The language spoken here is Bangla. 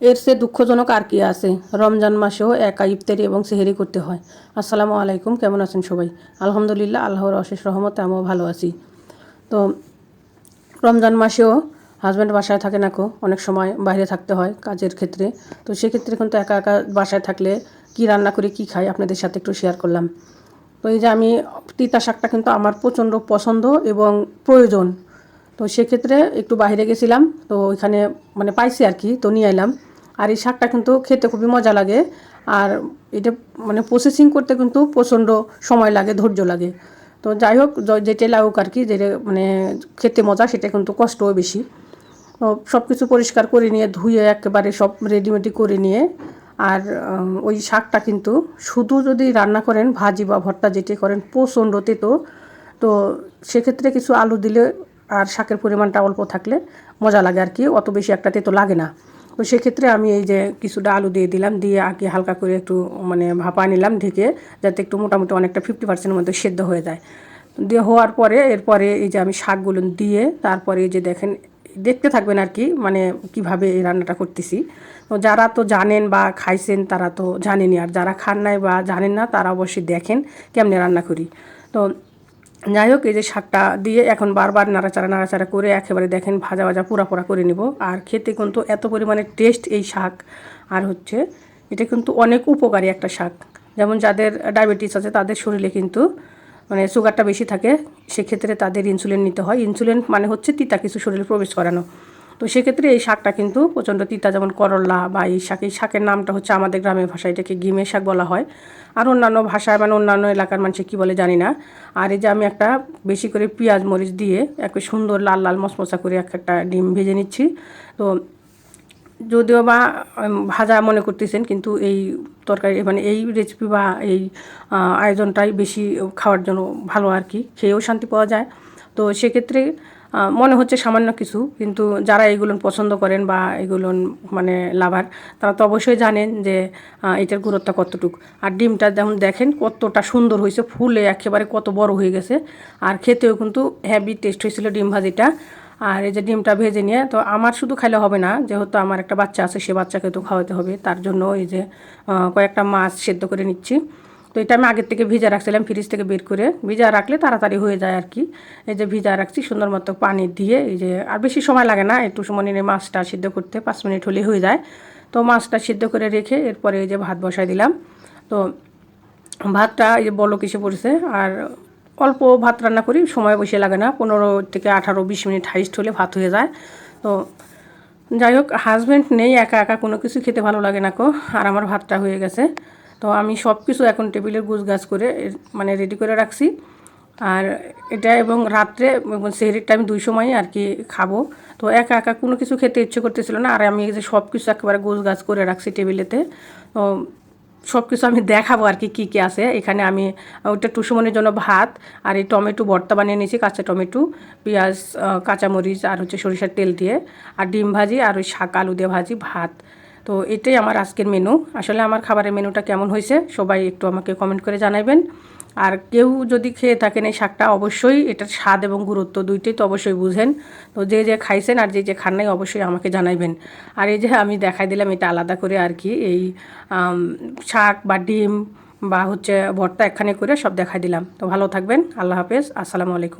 এর সে দুঃখজনক আর কি আছে। রমজান মাসেও একা ইফতারি এবং সেহেরি করতে হয়। আসসালামু আলাইকুম, কেমন আছেন সবাই? আলহামদুলিল্লাহ, আল্লাহর অশেষ রহমতে আমিও ভালো আছি। তো, রমজান মাসেও হাজব্যান্ড বাসায় থাকে না কো, অনেক সময় বাইরে থাকতে হয় কাজের ক্ষেত্রে। তো সেক্ষেত্রে কিন্তু একা একা বাসায় থাকলে কি রান্না করে, কি খাই, আপনাদের সাথে একটু শেয়ার করলাম। তো এই যে আমি তিতা শাকটা কিন্তু আমার প্রচণ্ড পছন্দ এবং প্রয়োজন। তো সেক্ষেত্রে একটু বাইরে গেছিলাম, তো ওইখানে মানে পাইছি আর কি, তো নিয়ে এলাম। আর এই শাকটা কিন্তু খেতে খুবই মজা লাগে, আর এটা মানে প্রসেসিং করতে কিন্তু প্রচণ্ড সময় লাগে, ধৈর্য লাগে। তো যাই হোক, য- যেটাই লাগুক আর কি, যেটা মানে খেতে মজা, সেটা কিন্তু কষ্টও বেশি। তো সব কিছু পরিষ্কার করে নিয়ে, ধুয়ে একেবারে সব রেডিমেডি করে নিয়ে, আর ওই শাকটা কিন্তু শুধু যদি রান্না করেন, ভাজি বা ভর্তা যেটি করেন, প্রচণ্ড তেতো। তো সেক্ষেত্রে কিছু আলু দিলে আর শাকের পরিমাণটা অল্প থাকলে মজা লাগে আর কি, অত বেশি একটা তেতো লাগে না। তো সেক্ষেত্রে আমি এই যে কিছুটা আলু দিয়ে দিলাম, দিয়ে আগে হালকা করে একটু মানে ভাপা নিলাম ঢেকে, যাতে একটু মোটামুটি অনেকটা ফিফটি পার্সেন্টের মধ্যে সেদ্ধ হয়ে যায়। দিয়ে হওয়ার পরে, এরপরে এই যে আমি শাকগুলো দিয়ে তারপরে এই যে দেখেন, দেখতে থাকবেন আর কি মানে কীভাবে এই রান্নাটা করতেছি। তো যারা তো জানেন বা খাইছেন, তারা তো জানেনই আর যারা খান নাই বা জানেন না, তারা অবশ্যই দেখেন কেমনে রান্না করি। তো যাই হোক, এই যে শাকটা দিয়ে এখন বারবার নাড়াচাড়া নাড়াচাড়া করে একেবারে দেখেন ভাজা ভাজা পুরা পোড়া করে নিব। আর খেতে কিন্তু এত পরিমাণে টেস্ট এই শাক। আর হচ্ছে, এটা কিন্তু অনেক উপকারী একটা শাক। যেমন যাদের ডায়াবেটিস আছে, তাদের শরীরে কিন্তু মানে সুগারটা বেশি থাকে, সেক্ষেত্রে তাদের ইনসুলিন নিতে হয়। ইনসুলিন মানে হচ্ছে তিতা, কিছু শরীরে প্রবেশ করানো। তো সেক্ষেত্রে এই শাকটা কিন্তু প্রচণ্ড তিতা, যেমন করল্লা বা এই শাক, এই শাকের নামটা হচ্ছে আমাদের গ্রামের ভাষায় এটাকে গিমের শাক বলা হয়। আর অন্যান্য ভাষায় মানে অন্যান্য এলাকার মানুষে কী বলে জানি না। আর এই যে আমি একটা বেশি করে পেঁয়াজ মরিচ দিয়ে একটা সুন্দর লাল লাল মশমশা করে এক একটা ডিম ভেজে নিচ্ছি। তো যদিও বা ভাজা মনে করতেছেন, কিন্তু এই তরকারি মানে এই রেসিপি বা এই আয়োজনটাই বেশি খাওয়ার জন্য ভালো আর কি, খেয়েও শান্তি পাওয়া যায়। তো সেক্ষেত্রে মনে হচ্ছে সামান্য কিছু, কিন্তু যারা এগুলো পছন্দ করেন বা এগুলো মানে লাভার, তারা তো অবশ্যই জানেন যে এটার গুরুত্ব কতটুকু। আর ডিমটা যেমন দেখেন কতটা সুন্দর হয়েছে, ফুলে একেবারে কত বড় হয়ে গেছে। আর খেতেও কিন্তু হ্যাভি টেস্ট হয়েছিল ডিম ভাজিটা। আর এই যে ডিমটা ভেজে নিয়ে, তো আমার শুধু খাইলে হবে না, যেহেতু আমার একটা বাচ্চা আছে, সে বাচ্চাকে তো খাওয়াতে হবে। তার জন্য এই যে কয়েকটা মাছ সেদ্ধ করে নিচ্ছি। তো এটা আমি আগের থেকে ভিজা রাখছিলাম ফ্রিজ থেকে বের করে। ভিজা রাখলে তাড়াতাড়ি হয়ে যায় আর কি। এই যে ভিজা রাখছি, সুন্দর মতো পানি দিয়ে এই যে, আর বেশি সময় লাগে না, একটু সময় নিয়ে মাছটা সিদ্ধ করতে, পাঁচ মিনিট হলে হয়ে যায়। তো মাছটা সিদ্ধ করে রেখে এরপরে এই যে ভাত বসাই দিলাম। তো ভাতটা এই যে বলো কিসে পড়েছে, আর অল্প ভাত রান্না করি, সময় বেশি লাগে না। পনেরো থেকে আঠারো, বিশ মিনিট হাইস্ট হলে ভাত হয়ে যায়। তো যাই হোক হাজব্যান্ড নেই, একা একা কোনো কিছু খেতে ভালো লাগে না কো, আর আমার ভাতটা হয়ে গেছে। তো আমি সব কিছু এখন টেবিলের গুছ গাছ করে মানে রেডি করে রাখছি। আর এটা এবং রাত্রে সেহরির টাইম দুই সময় আর কি খাব। তো একা একা কোনো কিছু খেতে ইচ্ছে করতেছিল না। আর আমি যে সব কিছু একেবারে গোছ গাছ করে রাখছি টেবিলেতে। তো সব কিছু আমি দেখাবো আর কি, কী কী আছে। এখানে আমি, ওইটা টুসুমনির জন্য ভাত আর এই টমেটো ভর্তা বানিয়ে নিয়েছি, কাঁচা টমেটো, পেঁয়াজ কাঁচামরিচ আর হচ্ছে সরিষার তেল দিয়ে। আর ডিম ভাজি আর ওই শাক আলু দিয়ে ভাজি, ভাত। তো এটাই আমার আজকের মেনু আসলে আমার খাবারের মেনুটা কেমন হয়েছে সবাই একটু আমাকে কমেন্ট করে জানাবেন আর কেউ যদি খেয়ে থাকেন এই শাকটা, অবশ্যই এটার স্বাদ এবং গুরুত্ব দুইটাই তো অবশ্যই বুঝেন। তো যে যে খাইছেন আর যে যে খান নাই, অবশ্যই আমাকে জানাইবেন। আর এই যে আমি দেখাই দিলাম, এটা আলাদা করে আর কি, এই শাক বা ডিম বা হচ্ছে ভর্তা একখানে করে সব দেখাই দিলাম। তো ভালো থাকবেন, আল্লাহ হাফেজ, আসসালামু আলাইকুম।